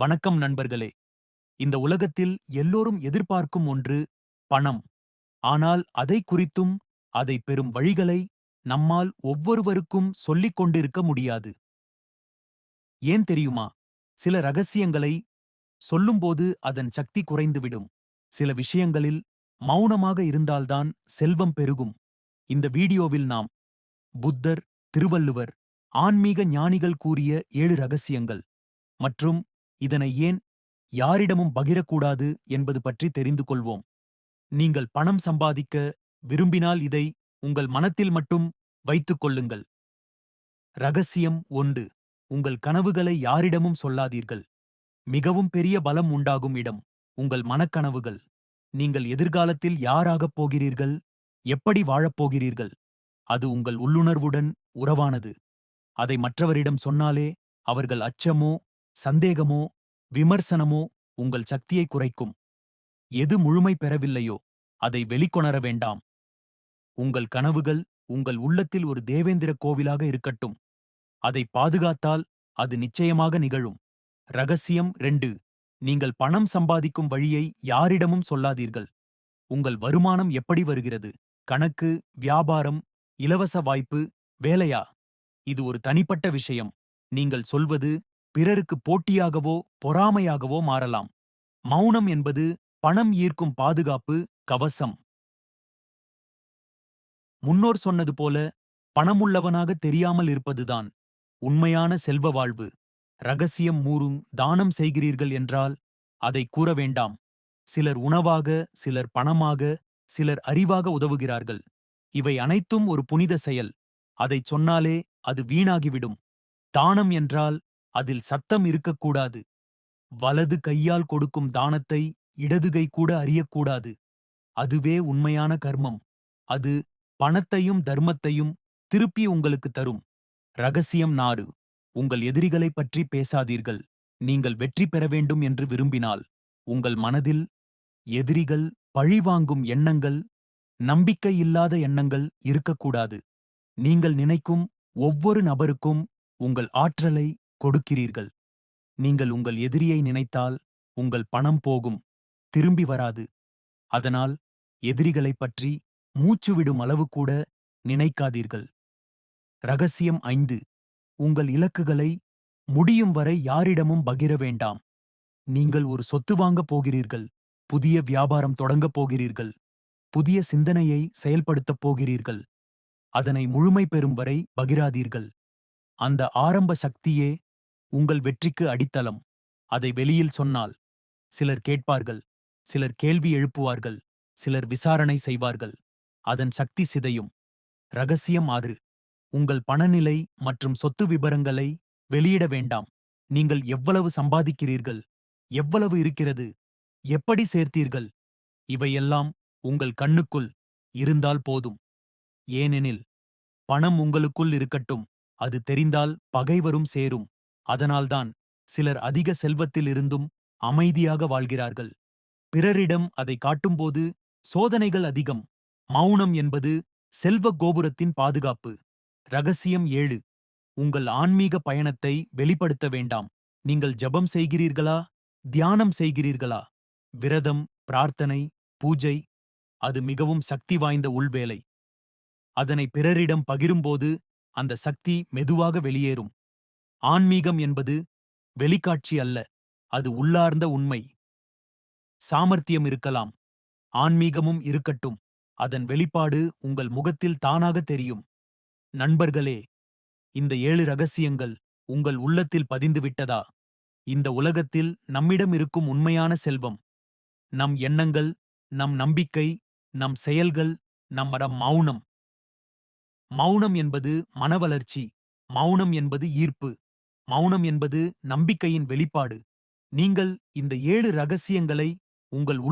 வணக்கம் நண்பர்களே. இந்த உலகத்தில் எல்லோரும் எதிர்பார்க்கும் ஒன்று பணம். ஆனால் அதை குறித்தும் அதை பெறும் வழிகளை நம்மால் ஒவ்வொருவருக்கும் சொல்லிக் கொண்டிருக்க முடியாது. ஏன் தெரியுமா? சில ரகசியங்களை சொல்லும்போது அதன் சக்தி குறைந்துவிடும். சில விஷயங்களில் மௌனமாக இருந்தால்தான் செல்வம் பெருகும். இந்த வீடியோவில் நாம் புத்தர் திருவள்ளுவர் ஆன்மீக ஞானிகள் கூறிய ஏழு ரகசியங்கள் மற்றும் இதனை ஏன் யாரிடமும் பகிரக்கூடாது என்பது பற்றி தெரிந்து கொள்வோம். நீங்கள் பணம் சம்பாதிக்க விரும்பினால் இதை உங்கள் மனத்தில் மட்டும் வைத்துக் கொள்ளுங்கள். ரகசியம் ஒன்று. உங்கள் கனவுகளை யாரிடமும் சொல்லாதீர்கள். மிகவும் பெரிய பலம் உண்டாகும் இடம் உங்கள் மனக்கனவுகள். நீங்கள் எதிர்காலத்தில் யாராகப் போகிறீர்கள்? எப்படி வாழப்போகிறீர்கள் அது உங்கள் உள்ளுணர்வுடன் உறவானது. அதை மற்றவரிடம் சொன்னாலே அவர்கள் அச்சமோ சந்தேகமோ விமர்சனமோ உங்கள் சக்தியை குறைக்கும். எது முழுமை பெறவில்லையோ அதை வெளிக்கொணர வேண்டாம். உங்கள் கனவுகள் உங்கள் உள்ளத்தில் ஒரு தேவேந்திர கோவிலாக இருக்கட்டும். அதை பாதுகாத்தால் அது நிச்சயமாக நிகழும். ரகசியம் ரெண்டு நீங்கள் பணம் சம்பாதிக்கும் வழியை யாரிடமும் சொல்லாதீர்கள். உங்கள் வருமானம் எப்படி வருகிறது? கணக்கு வியாபாரம் இலவச வாய்ப்பு வேலையா? இது ஒரு தனிப்பட்ட விஷயம். நீங்கள் சொல்வது பிறருக்கு போட்டியாகவோ பொறாமையாகவோ மாறலாம். மௌனம் என்பது பணம் ஈர்க்கும் பாதுகாப்பு கவசம். முன்னோர் சொன்னது போல பணமுள்ளவனாக தெரியாமல் இருப்பதுதான் உண்மையான செல்வ வாழ்வு. ரகசியம் மூறும் தானம் செய்கிறீர்கள் என்றால் அதை கூற வேண்டாம். சிலர் உணவாக சிலர் பணமாக சிலர் அறிவாக உதவுகிறார்கள். இவை அனைத்தும் ஒரு புனித செயல். அதைச் சொன்னாலே அது வீணாகிவிடும். தானம் என்றால் அதில் சத்தம் இருக்கக்கூடாது. வலது கையால் கொடுக்கும் தானத்தை இடதுகை கூட அறியக்கூடாது. அதுவே உண்மையான கர்மம். அது பணத்தையும் தர்மத்தையும் திருப்பி உங்களுக்கு தரும். ரகசியம் நாடு உங்கள் எதிரிகளைப் பற்றி பேசாதீர்கள். நீங்கள் வெற்றி பெற வேண்டும் என்று விரும்பினால் உங்கள் மனதில் எதிரிகள் பழிவாங்கும் எண்ணங்கள் நம்பிக்கையில்லாத எண்ணங்கள் இருக்கக்கூடாது. நீங்கள் நினைக்கும் ஒவ்வொரு நபருக்கும் உங்கள் ஆற்றலை கொடுக்கிறீர்கள். நீங்கள் உங்கள் எதிரியை நினைத்தால் உங்கள் பணம் போகும் திரும்பி வராது. அதனால் எதிரிகளைப் பற்றி மூச்சுவிடும் அளவு கூட நினைக்காதீர்கள். ரகசியம் ஐந்து உங்கள் இலக்குகளை முடியும் வரை யாரிடமும் பகிர வேண்டாம். நீங்கள் ஒரு சொத்து வாங்கப் போகிறீர்கள் புதிய வியாபாரம் தொடங்கப் போகிறீர்கள் புதிய சிந்தனையை செயல்படுத்தப் போகிறீர்கள். அதனை முழுமை பெறும் வரை பகிராதீர்கள். அந்த ஆரம்ப சக்தியே உங்கள் வெற்றிக்கு அடித்தளம். அதை வெளியில் சொன்னால் சிலர் கேட்பார்கள் சிலர் கேள்வி எழுப்புவார்கள் சிலர் விசாரணை செய்வார்கள். அதன் சக்தி சிதையும். ரகசியம் ஆறு உங்கள் பணநிலை மற்றும் சொத்து விபரங்களை வெளியிட வேண்டாம். நீங்கள் எவ்வளவு சம்பாதிக்கிறீர்கள் எவ்வளவு இருக்கிறது எப்படி சேர்த்தீர்கள் இவையெல்லாம் உங்கள் கண்ணுக்குள் இருந்தால் போதும். ஏனெனில் பணம் உங்களுக்குள் இருக்கட்டும் அது தெரிந்தால் பகைவரும் சேரும். அதனால்தான் சிலர் அதிக செல்வத்தில் இருந்தும் அமைதியாக வாழ்கிறார்கள். பிறரிடம் அதை காட்டும்போது சோதனைகள் அதிகம். மௌனம் என்பது செல்வ கோபுரத்தின் பாதுகாப்பு. ரகசியம் ஏழு. உங்கள் ஆன்மீக பயணத்தை வெளிப்படுத்த வேண்டாம். நீங்கள் ஜபம் செய்கிறீர்களா? தியானம் செய்கிறீர்களா? விரதம் பிரார்த்தனை பூஜை அது மிகவும் சக்தி வாய்ந்த உள்வேலை அதனை பிறரிடம் பகிரும்போது அந்த சக்தி மெதுவாக வெளியேறும். ஆன்மீகம் என்பது வெளிக்காட்சி அல்ல அது உள்ளார்ந்த உண்மை. சாமர்த்தியம் இருக்கலாம் ஆன்மீகமும் இருக்கட்டும் அதன் வெளிப்பாடு உங்கள் முகத்தில் தானாக தெரியும். நண்பர்களே இந்த ஏழு ரகசியங்கள் உங்கள் உள்ளத்தில் பதிந்து விட்டதா? இந்த உலகத்தில் நம்மிடம் இருக்கும் உண்மையான செல்வம் நம் எண்ணங்கள் நம் நம்பிக்கை நம் செயல்கள் நம்மடம் மௌனம். மௌனம் என்பது மனவளர்ச்சி மௌனம் என்பது ஈர்ப்பு. மௌனம் என்பது நம்பிக்கையின் வெளிப்பாடு. நீங்கள் இந்த ஏழு ரகசியங்களை உங்கள் உள்